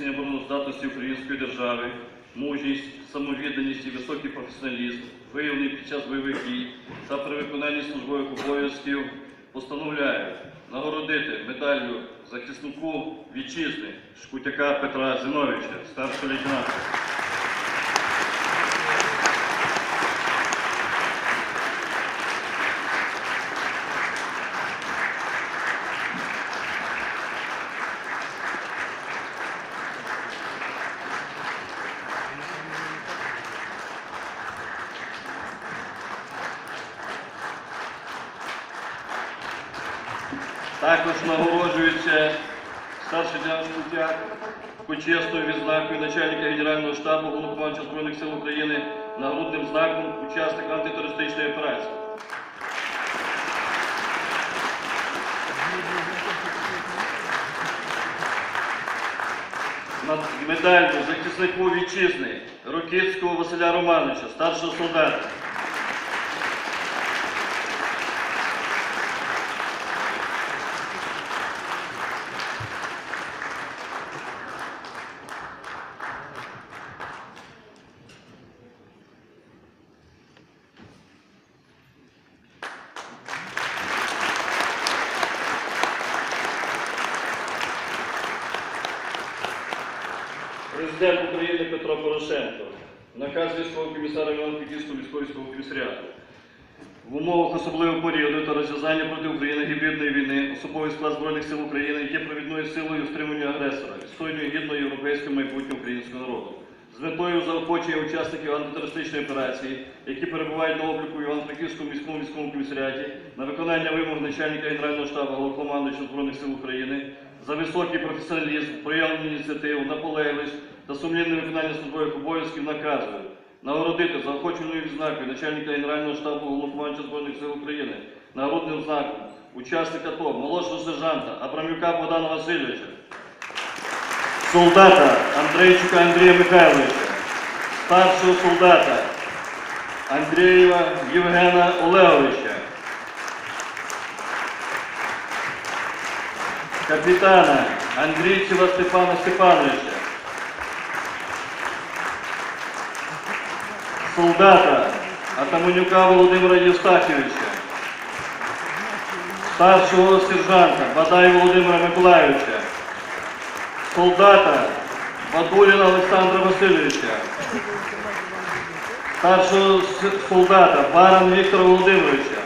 зміцнення обороноздатності української держави, мужність, самовідданість і високий професіоналізм, виявлений під час бойових дій та при виконанні службових обов'язків, постановляю нагородити медаллю захиснику вітчизни Шкутяка Петра Зиновича, старшого лейтенанта. Також нагороджується старший Шкутяк почесною відзнакою начальника Генерального штабу Головнокомандуючого Збройних сил України нагрудним знаком учасник антитерористичної операції. Медаллю захиснику вітчизни Рокицького Василя Романовича, старшого солдата. Президент України Петро Порошенко, наказ військового комісара Івано-Франківського військового комісаріату. В умовах особливого періоду та розв'язання проти України гібридної війни особовий склад Збройних сил України є провідною силою стримування агресора, відстойною гідною європейського майбутнього українського народу. З метою заохочення учасників антитерористичної операції, які перебувають на обліку в Івано-Франківському міському військовому комісаріаті, на виконання вимог начальника Генерального штабу Головкомандуючого Збройних сил України за високий професіоналізм, проявлену ініціативу, наполегливість та сумлінне виконання службових обов'язків наказую нагородити заохоченою відзнакою начальника Генерального штабу Головнокомандуючого Збройних сил України, нагородним знаком учасника АТО, молодшого сержанта Абрамюка Богдана Васильовича, солдата Андрейчука Андрія Михайловича, старшого солдата Андрієва Євгена Олеговича, капітана Андрійцева Степана Степановича, солдата Атаманюка Володимира Євстахівича, старшого сержанта Бадай Володимира Миколайовича, солдата Бадуліна Олександра Васильовича, старшого солдата Баран Віктора Володимировича,